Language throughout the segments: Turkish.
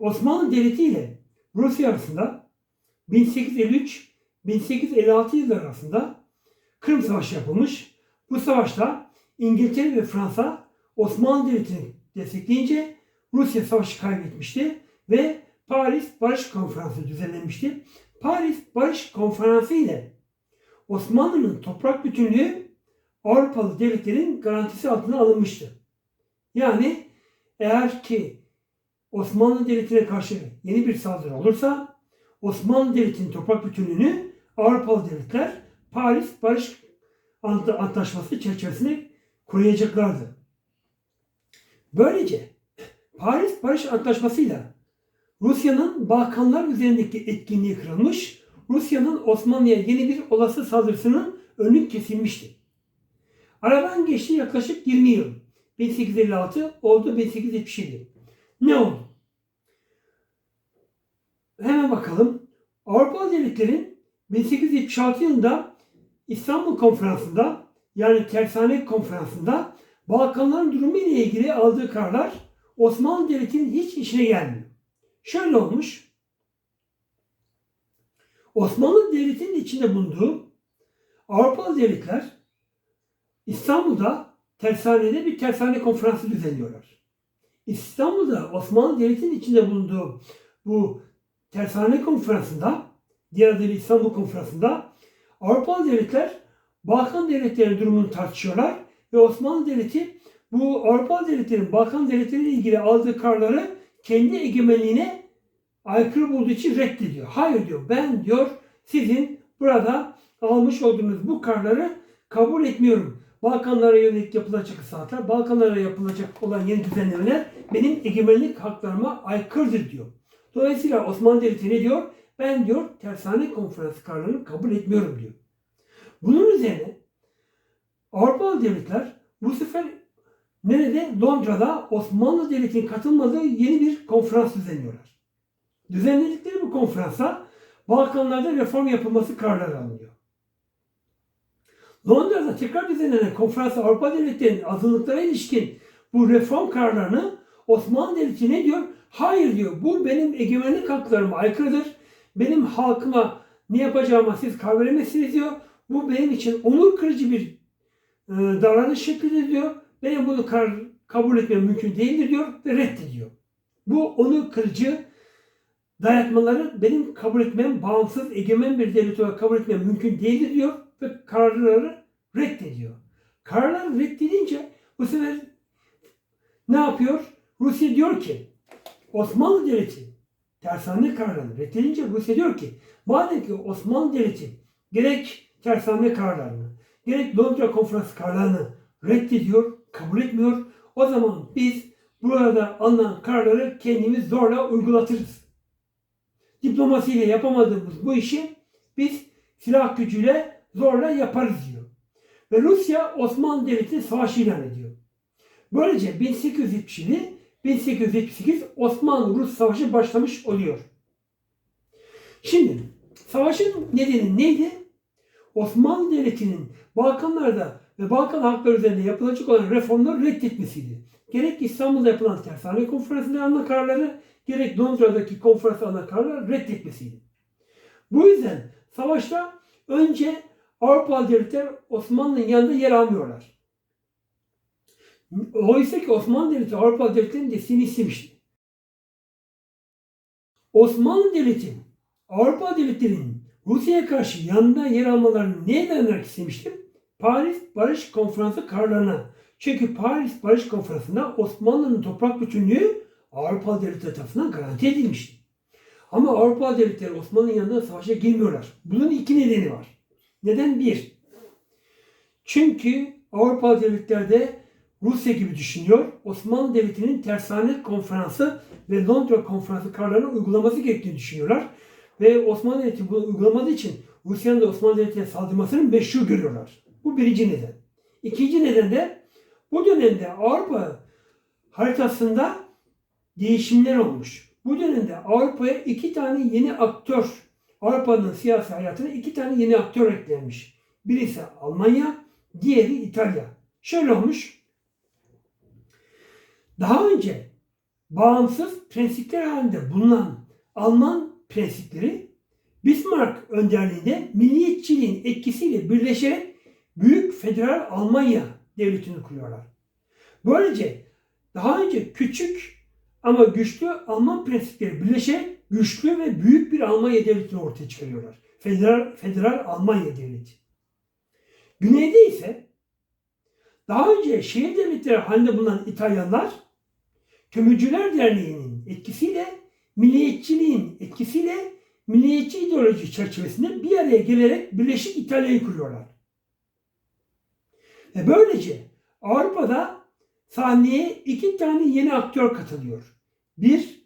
Osmanlı Devleti ile Rusya arasında 1853-1856 yılları arasında Kırım Savaşı yapılmış. Bu savaşta İngiltere ve Fransa Osmanlı Devleti'ni destekleyince Rusya savaşı kaybetmişti ve Paris Barış Konferansı düzenlenmişti. Paris Barış Konferansı ile Osmanlı'nın toprak bütünlüğü Avrupalı devletlerin garantisi altına alınmıştı. Yani eğer ki Osmanlı Devleti'ne karşı yeni bir saldırı olursa Osmanlı Devleti'nin toprak bütünlüğünü Avrupalı devletler Paris Barış Ant- Antlaşması çerçevesinde koruyacaklardı. Böylece Paris Barış Antlaşması'yla Rusya'nın Balkanlar üzerindeki etkinliği kırılmış, Rusya'nın Osmanlı'ya yeni bir olası saldırısının önü kesilmişti. Aradan geçti yaklaşık 20 yıl. 1856 oldu 1877. Ne oldu? Hemen bakalım. Avrupalı devletlerin 1876 yılında İstanbul Konferansı'nda yani Tersane Konferansı'nda Balkanların durumu ile ilgili aldığı kararlar Osmanlı Devleti'nin hiç işine gelmiyor. Şöyle olmuş. Osmanlı Devleti'nin içinde bulunduğu Avrupalı devletler İstanbul'da tersanede bir tersane konferansı düzenliyorlar. İstanbul'da Osmanlı Devleti'nin içinde bulunduğu bu tersane konferansında, diğer adıyla İstanbul konferansında Avrupalı devletler Balkan devletlerinin durumunu tartışıyorlar ve Osmanlı Devleti bu Avrupalı devletlerin Balkan devletleri ile ilgili aldığı kararları kendi egemenliğine aykırı bulduğu için reddediyor. Hayır diyor ben diyor sizin burada almış olduğunuz bu kararları kabul etmiyorum. Balkanlara yönelik yapılacak ıslahatlar, Balkanlara yapılacak olan yeni düzenlemeler benim egemenlik haklarıma aykırıdır diyor. Dolayısıyla Osmanlı Devleti ne diyor? Ben diyor tersane konferansı kararlarını kabul etmiyorum diyor. Bunun üzerine Avrupalı devletler bu sefer nerede? Londra'da Osmanlı Devleti'nin katılmadığı yeni bir konferans düzenliyorlar. Düzenledikleri bu konferansa Balkanlarda reform yapılması kararları alınıyor. Londra'da tekrar düzenlenen konferansa Avrupa devletlerinin azınlıklara ilişkin bu reform kararlarını Osmanlı Devleti ne diyor? Hayır diyor. Bu benim egemenlik haklarıma aykırıdır. Benim halkıma ne yapacağıma siz karar veremezsiniz diyor. Bu benim için onur kırıcı bir e, davranış şeklidir diyor. Benim bunu kar, kabul etmem mümkün değildir diyor ve reddediyor. Bu onur kırıcı dayatmaları benim kabul etmem, bağımsız, egemen bir devlet olarak kabul etmem mümkün değildir diyor ve kararları reddediyor. Kararları reddedince bu sefer ne yapıyor? Rusya diyor ki Osmanlı Devleti tersane kararlarını reddedince Rusya diyor ki madem ki Osmanlı Devleti gerek tersane kararlarını gerek Londra Konferansı kararlarını reddediyor, kabul etmiyor. O zaman biz burada alınan kararları kendimiz zorla uygulatırız. Diplomasiyle yapamadığımız bu işi biz silah gücüyle zorla yaparız diyor. Ve Rusya Osmanlı Devleti'ne savaş ilan ediyor. Böylece 1877 1878 Osmanlı-Rus Savaşı başlamış oluyor. Şimdi savaşın nedeni neydi? Osmanlı Devleti'nin Balkanlarda ve Balkan halkları üzerinde yapılacak olan reformları reddetmesiydi. Gerek İstanbul'da yapılan tersane konferansında alınan kararları, gerek Londra'daki konferansta alınan kararları reddetmesiydi. Bu yüzden savaşta önce Avrupalı devletler Osmanlı'nın yanında yer almıyorlar. Oysa ki Osmanlı Devleti Avrupa devletlerinin desteğini istemişti. Osmanlı Devleti Avrupa devletlerinin Rusya'ya karşı yanında yer almalarını neye dayanarak istemiştir? Paris Barış Konferansı kararlarına. Çünkü Paris Barış Konferansı'nda Osmanlı'nın toprak bütünlüğü Avrupa devletleri tarafından garanti edilmişti. Ama Avrupa devletleri Osmanlı'nın yanında savaşa girmiyorlar. Bunun iki nedeni var. Neden? Bir, çünkü Avrupa devletlerde Rusya gibi düşünüyor. Osmanlı Devleti'nin tersane konferansı ve Londra konferansı kararlarını uygulaması gerektiğini düşünüyorlar. Ve Osmanlı Devleti bunu uygulamadığı için Rusya'nın da Osmanlı Devleti'ne saldırmasını meşru görüyorlar. Bu birinci neden. İkinci neden de bu dönemde Avrupa haritasında değişimler olmuş. Bu dönemde Avrupa'ya iki tane yeni aktör, Avrupa'nın siyasi hayatına iki tane yeni aktör eklenmiş. Birisi Almanya, diğeri İtalya. Şöyle olmuş. Daha önce bağımsız prensipler halinde bulunan Alman prensipleri Bismarck önderliğinde milliyetçiliğin etkisiyle birleşerek Büyük Federal Almanya devletini kuruyorlar. Böylece daha önce küçük ama güçlü Alman prensipleri birleşerek güçlü ve büyük bir Almanya devletini ortaya çıkarıyorlar. Federal, Federal Almanya devleti. Güneyde ise daha önce şehir devletleri halinde bulunan İtalyanlar Kömürcüler Derneği'nin etkisiyle milliyetçiliğin etkisiyle milliyetçi ideoloji çerçevesinde bir araya gelerek Birleşik İtalya'yı kuruyorlar. Ve böylece Avrupa'da sahneye iki tane yeni aktör katılıyor. Bir,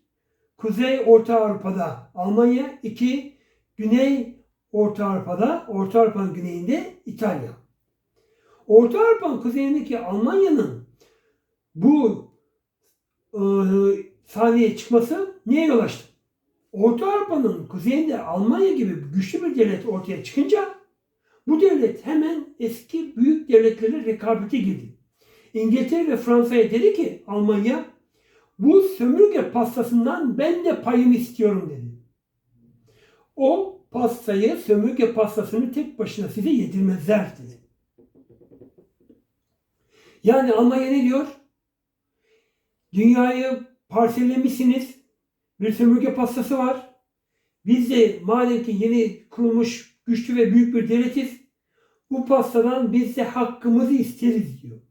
Kuzey Orta Avrupa'da Almanya, iki, Güney Orta Avrupa'da, Orta Avrupa'nın güneyinde İtalya. Orta Avrupa'nın kuzeyindeki Almanya'nın bu e, sahneye çıkması neye yol açtı? Orta Avrupa'nın kuzeyinde Almanya gibi güçlü bir devlet ortaya çıkınca bu devlet hemen eski büyük devletlerle rekabete girdi. İngiltere ve Fransa'ya dedi ki Almanya bu sömürge pastasından ben de payımı istiyorum dedi. O pastayı, sömürge pastasını tek başına size yedirmezler dedi. Yani Almanya ne diyor? Dünyayı parsellemişsiniz. Bir sömürge pastası var. Biz de madem ki yeni kurulmuş güçlü ve büyük bir devletiz. Bu pastadan biz de hakkımızı isteriz diyor.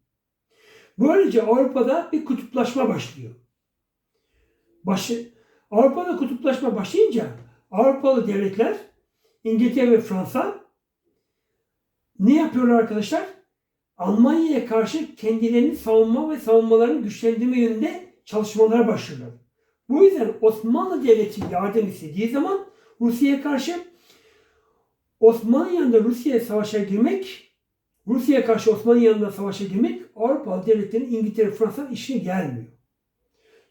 Böylece Avrupa'da bir kutuplaşma başlıyor. Başı, Avrupa'da kutuplaşma başlayınca Avrupalı devletler İngiltere ve Fransa ne yapıyorlar arkadaşlar? Almanya'ya karşı kendilerini savunma ve savunmalarını güçlendirme yönünde çalışmalara başlıyorlar. Bu yüzden Osmanlı Devleti yardım istediği zaman Rusya'ya karşı Osmanlı yanında Rusya'ya savaşa girmek, Rusya'ya karşı Osmanlı yanında savaşa girmek Avrupalı devletlerin İngiltere, Fransa işine gelmiyor.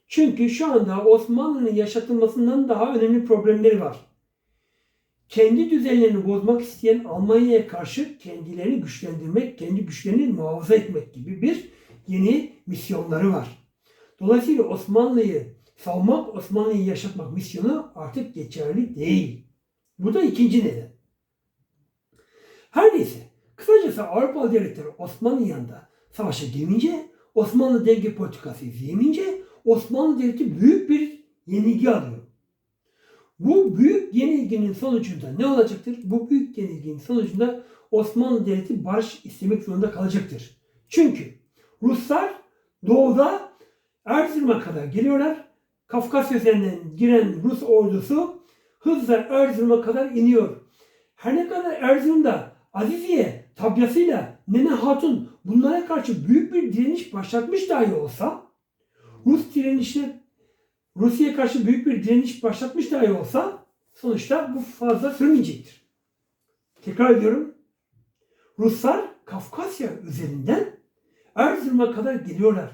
Çünkü şu anda Osmanlı'nın yaşatılmasından daha önemli problemleri var. Kendi düzenlerini bozmak isteyen Almanya'ya karşı kendilerini güçlendirmek, kendi güçlerini muhafaza etmek gibi bir yeni misyonları var. Dolayısıyla Osmanlı'yı savunmak, Osmanlı'yı yaşatmak misyonu artık geçerli değil. Bu da ikinci neden. Her neyse, kısacası Avrupalı devletleri Osmanlı yanında savaşa girmeyince, Osmanlı denge politikası izleyemeyince Osmanlı Devleti büyük bir yenilgi alıyor. Bu büyük yenilginin sonucunda ne olacaktır? Bu büyük yenilginin sonucunda Osmanlı Devleti barış istemek zorunda kalacaktır. Çünkü Ruslar doğuda Erzurum'a kadar geliyorlar. Kafkasya üzerinden giren Rus ordusu hızla Erzurum'a kadar iniyor. Her ne kadar Erzurum'da Aziziye tabyasıyla Nene Hatun bunlara karşı büyük bir direniş başlatmış dahi olsa Rus direnişine Rusya'ya karşı büyük bir direniş başlatmış dahi olsa sonuçta bu fazla sürmeyecektir. Tekrar ediyorum. Ruslar Kafkasya üzerinden Erzurum'a kadar geliyorlar.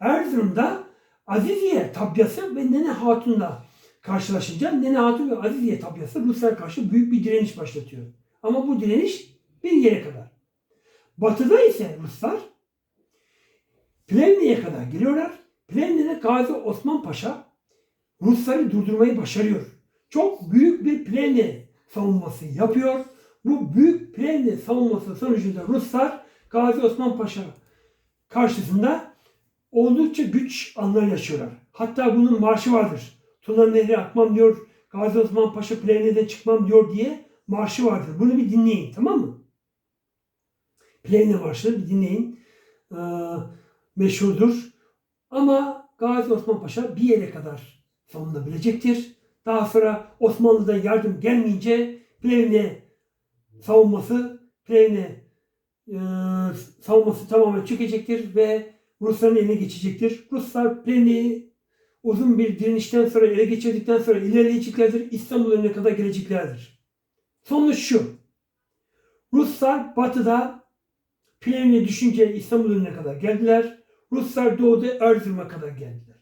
Erzurum'da Aziziye tabyası ve Nene Hatun'la karşılaşınca Nene Hatun ve Aziziye tabyası Ruslara karşı büyük bir direniş başlatıyor. Ama bu direniş bir yere kadar. Batıda ise Ruslar Plevne'ye kadar geliyorlar. Plevne'de Gazi Osman Paşa Rusları durdurmayı başarıyor. Çok büyük bir Plevne savunması yapıyor. Bu büyük Plevne savunması sonucunda Ruslar Gazi Osman Paşa karşısında oldukça güç anlar yaşıyorlar. Hatta bunun marşı vardır. Tuna Nehri akmam diyor, Gazi Osman Paşa Plevne'den çıkmam diyor diye marşı vardır. Bunu bir dinleyin tamam mı? Plevne Marşı'nı bir dinleyin. Ee, meşhurdur. Ama Gazi Osman Paşa bir yere kadar savunabilecektir. Daha sonra Osmanlı'dan yardım gelmeyince Plevne savunması, Plevne e, savunması tamamen çökecektir ve Rusların eline geçecektir. Ruslar Plevne'yi uzun bir direnişten sonra ele geçirdikten sonra ilerleyeceklerdir. İstanbul önüne kadar geleceklerdir. Sonuç şu. Ruslar batıda Plevne düşünce İstanbul önüne kadar geldiler. Ruslar doğuda Erzurum'a kadar geldiler.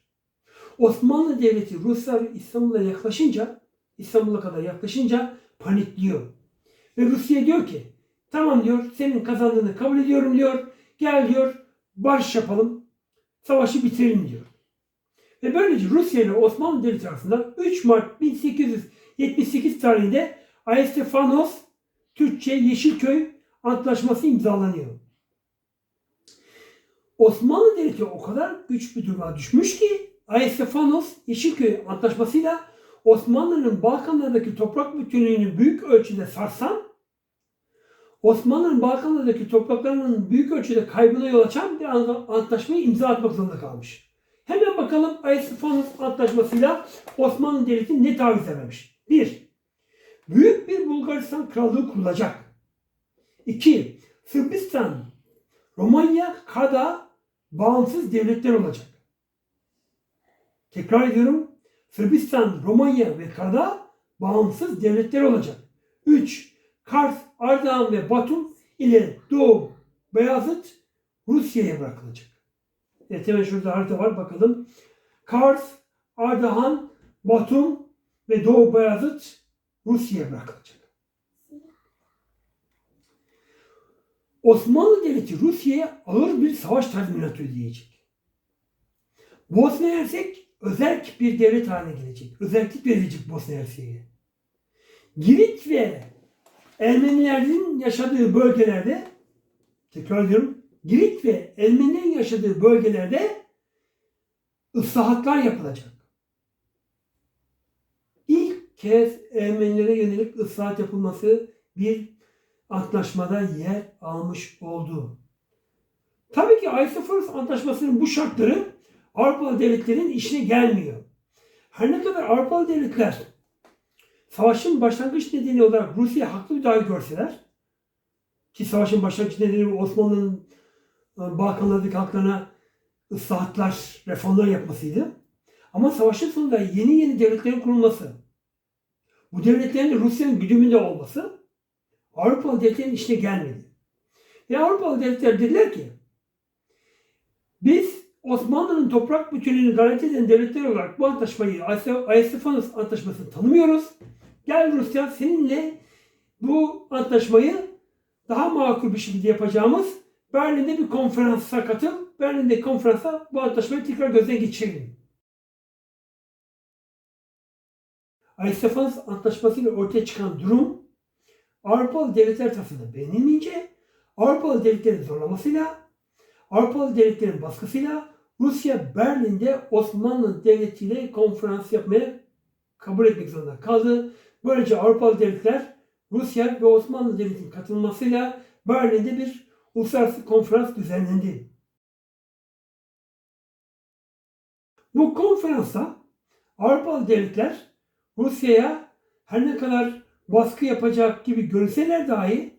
Osmanlı Devleti Ruslar İstanbul'a yaklaşınca, İstanbul'a kadar yaklaşınca panikliyor. Ve Rusya diyor ki, tamam diyor, senin kazandığını kabul ediyorum diyor. Gel diyor, barış yapalım, savaşı bitirelim diyor. Ve böylece Rusya ile Osmanlı Devleti arasında 3 Mart 1878 tarihinde Aystefanos Türkçe Yeşilköy Antlaşması imzalanıyor. Osmanlı Devleti o kadar güç bir duruma düşmüş ki Aystefanos Yeşilköy Antlaşması'yla Osmanlı'nın Balkanlardaki toprak bütünlüğünü büyük ölçüde sarsan, Osmanlı'nın Balkanlardaki topraklarının büyük ölçüde kaybına yol açan bir antlaşmayı imza atmak zorunda kalmış. Hemen bakalım Aystefanos Antlaşması'yla Osmanlı Devleti ne taviz vermiş? 1. Büyük bir Bulgaristan Krallığı kurulacak. 2. Sırbistan, Romanya, Kada bağımsız devletler olacak. Tekrar ediyorum. Sırbistan, Romanya ve Kada bağımsız devletler olacak. 3. Kars, Ardahan ve Batum ile Doğu Beyazıt Rusya'ya bırakılacak. Evet hemen şurada harita var bakalım. Kars, Ardahan, Batum ve Doğu Beyazıt Rusya'ya bırakılacak. Osmanlı Devleti Rusya'ya ağır bir savaş tazminatı ödeyecek. Bosna Hersek özerk bir devlet haline gelecek. Özellik verecek Bosna Hersek'e. Girit ve Ermenilerin yaşadığı bölgelerde tekrar ediyorum Girit ve Ermenilerin yaşadığı bölgelerde ıslahatlar yapılacak. Kez Ermenilere yönelik ıslahat yapılması bir antlaşmada yer almış oldu. Tabii ki Ayseforos Antlaşması'nın bu şartları Avrupalı devletlerin işine gelmiyor. Her ne kadar Avrupalı devletler savaşın başlangıç nedeni olarak Rusya haklı bir dahi görseler ki savaşın başlangıç nedeni Osmanlı'nın e, Balkanlardaki halklarına ıslahatlar, reformlar yapmasıydı. Ama savaşın sonunda yeni yeni devletlerin kurulması, bu devletlerin de Rusya'nın güdümünde olması Avrupalı devletlerin işine gelmedi. Ve Avrupalı devletler dediler ki biz Osmanlı'nın toprak bütünlüğünü garanti eden devletler olarak bu antlaşmayı Ayestefanos Antlaşması'nı tanımıyoruz. Gel Rusya seninle bu antlaşmayı daha makul bir şekilde yapacağımız Berlin'de bir konferansa katıl. Berlin'de konferansa bu antlaşmayı tekrar gözden geçirelim. Ayestefanos Antlaşması ile ortaya çıkan durum Avrupalı devletler tarafından beğenilmeyince Avrupalı devletlerin zorlamasıyla Avrupalı devletlerin baskısıyla Rusya Berlin'de Osmanlı Devleti ile konferans yapmaya kabul etmek zorunda kaldı. Böylece Avrupalı devletler Rusya ve Osmanlı Devleti'nin katılmasıyla Berlin'de bir uluslararası konferans düzenlendi. Bu konferansta Avrupalı devletler Rusya'ya her ne kadar baskı yapacak gibi görseler dahi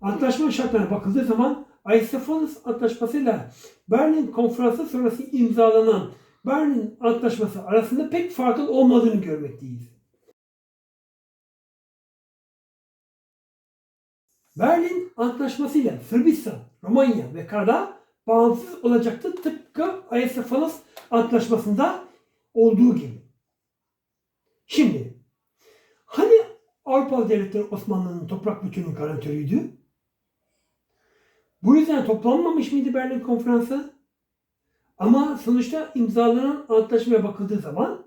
antlaşma şartlarına bakıldığı zaman Aystefanos Antlaşması'yla Berlin Konferansı sonrası imzalanan Berlin Antlaşması arasında pek farkın olmadığını görmekteyiz. Berlin Antlaşması ile Sırbistan, Romanya ve Karadağ bağımsız olacaktı tıpkı Aystefanos Antlaşması'nda olduğu gibi. Şimdi hani Avrupalı devletler Osmanlı'nın toprak bütünlüğü garantörüydü? Bu yüzden toplanmamış mıydı Berlin Konferansı? Ama sonuçta imzalanan antlaşmaya bakıldığı zaman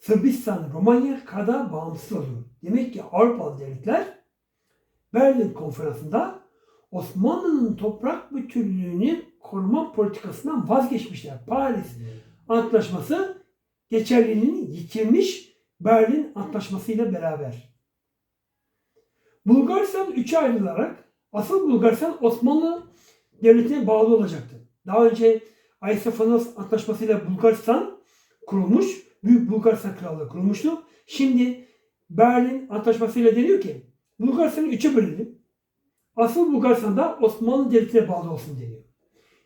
Sırbistan, Romanya kadar bağımsız olur. Demek ki Avrupalı devletler Berlin Konferansı'nda Osmanlı'nın toprak bütünlüğünü koruma politikasından vazgeçmişler. Paris Antlaşması geçerliliğini yitirmiş Berlin Antlaşması ile beraber. Bulgaristan üçe ayrılarak asıl Bulgaristan Osmanlı Devleti'ne bağlı olacaktı. Daha önce Aysefanos Antlaşması ile Bulgaristan kurulmuş. Büyük Bulgaristan Krallığı kurulmuştu. Şimdi Berlin Antlaşması ile deniyor ki Bulgaristan'ı üçe bölelim. Asıl Bulgaristan da Osmanlı Devleti'ne bağlı olsun deniyor.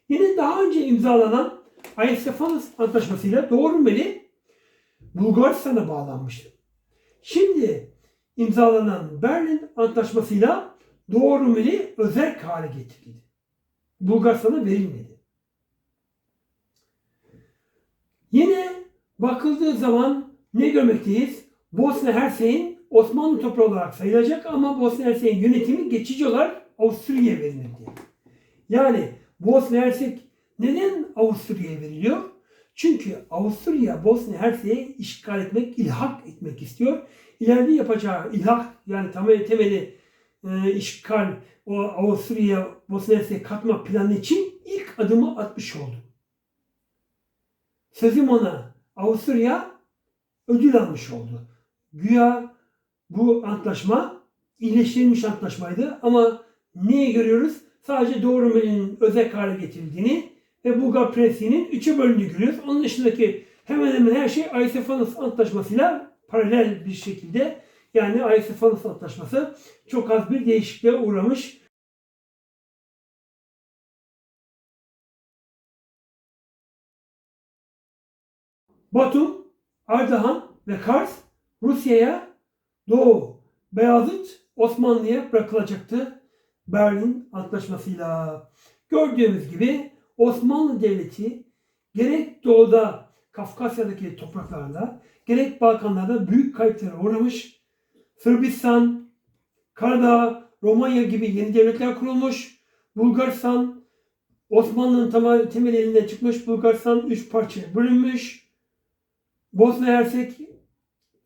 Yine daha önce imzalanan Aysefanos Antlaşması ile Doğu Rumeli Bulgaristan'a bağlanmıştı. Şimdi imzalanan Berlin Antlaşması'yla Doğu Rumeli özel hale getirildi. Bulgaristan'a verilmedi. Yine bakıldığı zaman ne görmekteyiz? Bosna Hersek'in Osmanlı toprağı olarak sayılacak ama Bosna Hersek'in yönetimi geçici olarak Avusturya'ya verilmekte. Yani Bosna Hersek neden Avusturya'ya veriliyor? Çünkü Avusturya Bosna Hersek'i işgal etmek, ilhak etmek istiyor. İleride yapacağı ilhak yani temeli, temeli e, işgal o Avusturya Bosna Hersek'i katma planı için ilk adımı atmış oldu. Sözüm ona Avusturya ödül almış oldu. Güya bu antlaşma iyileştirilmiş antlaşmaydı ama neyi görüyoruz? Sadece Doğu Rumeli'nin özel hale getirildiğini ve Bulgar Prensi'nin üçe bölündüğünü görüyoruz. Onun dışındaki hemen hemen her şey Aysefanos Antlaşması'yla paralel bir şekilde yani Aysefanos Antlaşması çok az bir değişikliğe uğramış. Batum, Ardahan ve Kars Rusya'ya Doğu, Beyazıt Osmanlı'ya bırakılacaktı Berlin Antlaşması'yla. Gördüğümüz gibi Osmanlı Devleti gerek doğuda Kafkasya'daki topraklarda gerek Balkanlarda büyük kayıplara uğramış. Sırbistan, Karadağ, Romanya gibi yeni devletler kurulmuş. Bulgaristan, Osmanlı'nın temel elinden çıkmış. Bulgaristan üç parçaya bölünmüş. Bosna Hersek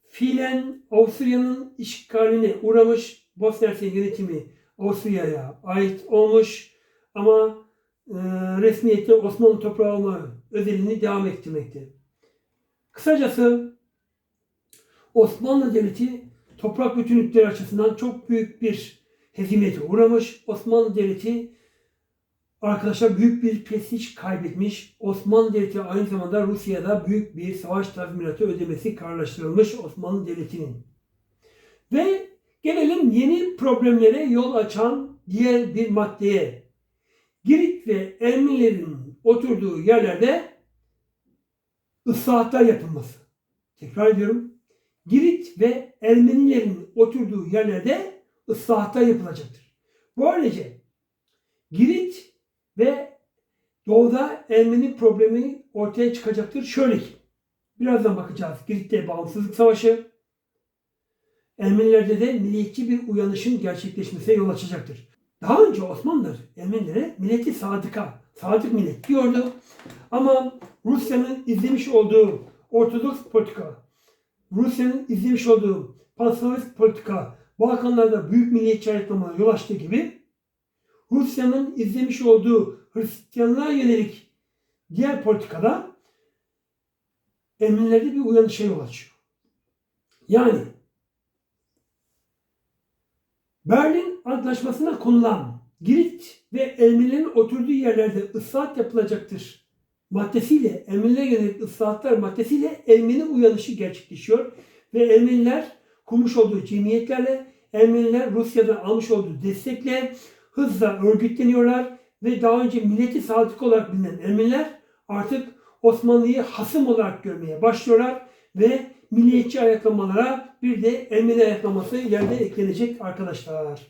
fiilen Avusturya'nın işgaline uğramış. Bosna Hersek yönetimi Avusturya'ya ait olmuş. Ama e, resmiyette Osmanlı toprağı olma özelliğini devam ettirmekte. Kısacası Osmanlı Devleti toprak bütünlükleri açısından çok büyük bir hezimete uğramış. Osmanlı Devleti arkadaşlar büyük bir prestij kaybetmiş. Osmanlı Devleti aynı zamanda Rusya'da büyük bir savaş tazminatı ödemesi kararlaştırılmış Osmanlı Devleti'nin. Ve gelelim yeni problemlere yol açan diğer bir maddeye. Girit ve Ermenilerin oturduğu yerlerde ıslahatlar yapılması. Tekrar ediyorum. Girit ve Ermenilerin oturduğu yerlerde ıslahatlar yapılacaktır. Böylece Girit ve Doğu'da Ermeni problemi ortaya çıkacaktır. Şöyle ki, birazdan bakacağız. Girit'te bağımsızlık savaşı, Ermenilerde de milliyetçi bir uyanışın gerçekleşmesine yol açacaktır. Daha önce Osmanlılar Ermenilere milleti sadıka, sadık millet diyordu. Ama Rusya'nın izlemiş olduğu Ortodoks politika, Rusya'nın izlemiş olduğu panslavist politika Balkanlarda büyük milliyetçi ayaklamaya yol açtığı gibi Rusya'nın izlemiş olduğu Hristiyanlığa yönelik diğer politikada Ermenilerde bir uyanışa yol açıyor. Yani Berlin Antlaşması'na konulan Girit ve Ermenilerin oturduğu yerlerde ıslahat yapılacaktır. Maddesiyle, Ermenilere yönelik ıslahatlar maddesiyle Ermeni uyanışı gerçekleşiyor. Ve Ermeniler kurmuş olduğu cemiyetlerle, Ermeniler Rusya'dan almış olduğu destekle hızla örgütleniyorlar ve daha önce milleti sadık olarak bilinen Ermeniler artık Osmanlı'yı hasım olarak görmeye başlıyorlar ve milliyetçi ayaklamalara bir de Ermeni ayaklaması ileride eklenecek arkadaşlar.